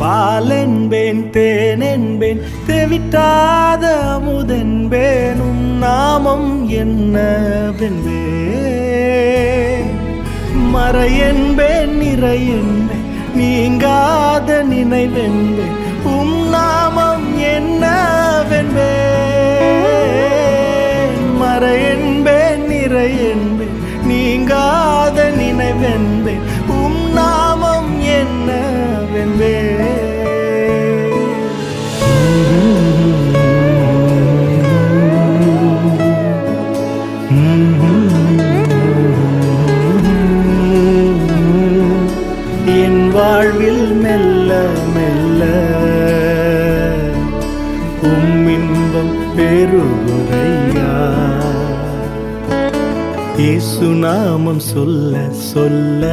பாலென்பேன் தேனென்பேன் தெவிட்டாத அமுதென்பேன் நாமம் என்னவென்பேன் மறை என்பேன் நிறை நீங்காத நினைவென்பேன் உம் நாமம் என்னவென்பேன் மறை என்பேன் நிறை நீங்காத நினைவென்பேன் என் வாழ்வில் மெல்ல மெல்ல உம்மின்பம் பெருகுதையா இயேசு நாமம் சொல்ல சொல்ல